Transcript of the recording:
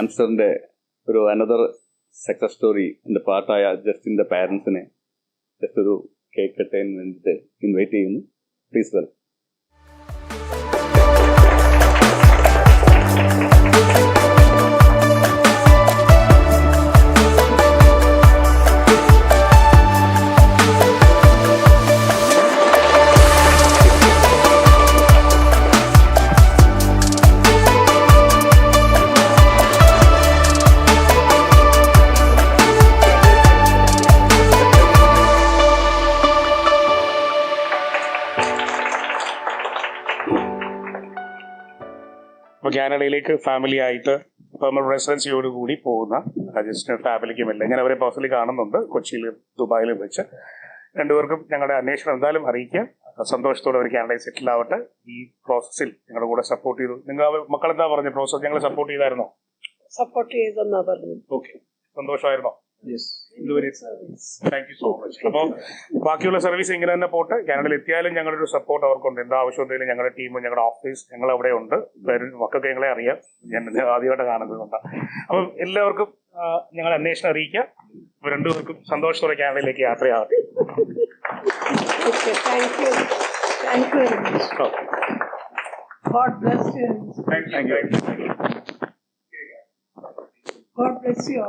ആംസ്റ്ററിന്റെ ഒരു another success story എന്റെ പാട്ടായ ജസ്റ്റിന്റെ പാരന്റ്സിനെ just ഒരു കേക്ക് കട്ടതിന് വേണ്ടിയിട്ട് ഇൻവൈറ്റ് ചെയ്യുന്നു. പ്ലീസ് വെൽ അപ്പോൾ കാനഡയിലേക്ക് ഫാമിലി ആയിട്ട് പെർമനന്റ് റെസിഡൻസിയോട് കൂടി പോകുന്ന രാജേഷിന്റെ ഫാമിലിക്കും എല്ലാം. ഞാൻ അവരെ പേഴ്സണലി കാണുന്നുണ്ട് കൊച്ചിയിലും ദുബായിലും വെച്ച്. രണ്ടുപേർക്കും ഞങ്ങളുടെ അന്വേഷണം എന്തായാലും അറിയിക്കാം. സന്തോഷത്തോടെ അവർ കാനഡയിൽ സെറ്റിൽ ആവട്ടെ. ഈ പ്രോസസ്സിൽ ഞങ്ങളുടെ കൂടെ സപ്പോർട്ട് ചെയ്തു. നിങ്ങൾ മക്കൾ എന്താ പറഞ്ഞു പ്രോസസ് ഞങ്ങൾ സപ്പോർട്ട് ചെയ്തായിരുന്നോ? സപ്പോർട്ട് ചെയ്തെന്നാ പറഞ്ഞു ഓക്കെ സന്തോഷമായിരുന്നോ? താങ്ക് യു സോ മച്ച് അപ്പോൾ ബാക്കിയുള്ള സർവീസ് ഇങ്ങനെ തന്നെ പോട്ടെ. കാനഡയിൽ എത്തിയാലും ഞങ്ങളുടെ ഒരു സപ്പോർട്ട് അവർക്കുണ്ട്. എന്താ ആവശ്യം ഉണ്ടെങ്കിലും ഞങ്ങളുടെ ടീം ഞങ്ങളുടെ ഓഫീസ് ഞങ്ങൾ അവിടെ ഉണ്ട്. മക്കൾക്ക് ഞങ്ങളെ അറിയാം. ഞാൻ ആദ്യമായിട്ട് കാണുന്നത് കൊണ്ടാണ്. അപ്പം എല്ലാവർക്കും ഞങ്ങൾ അന്വേഷണം അറിയിക്കുക രണ്ടുപേർക്കും സന്തോഷത്തോടെ കാനഡയിലേക്ക് യാത്രയാവട്ടെ okay thank you God bless you. You God bless you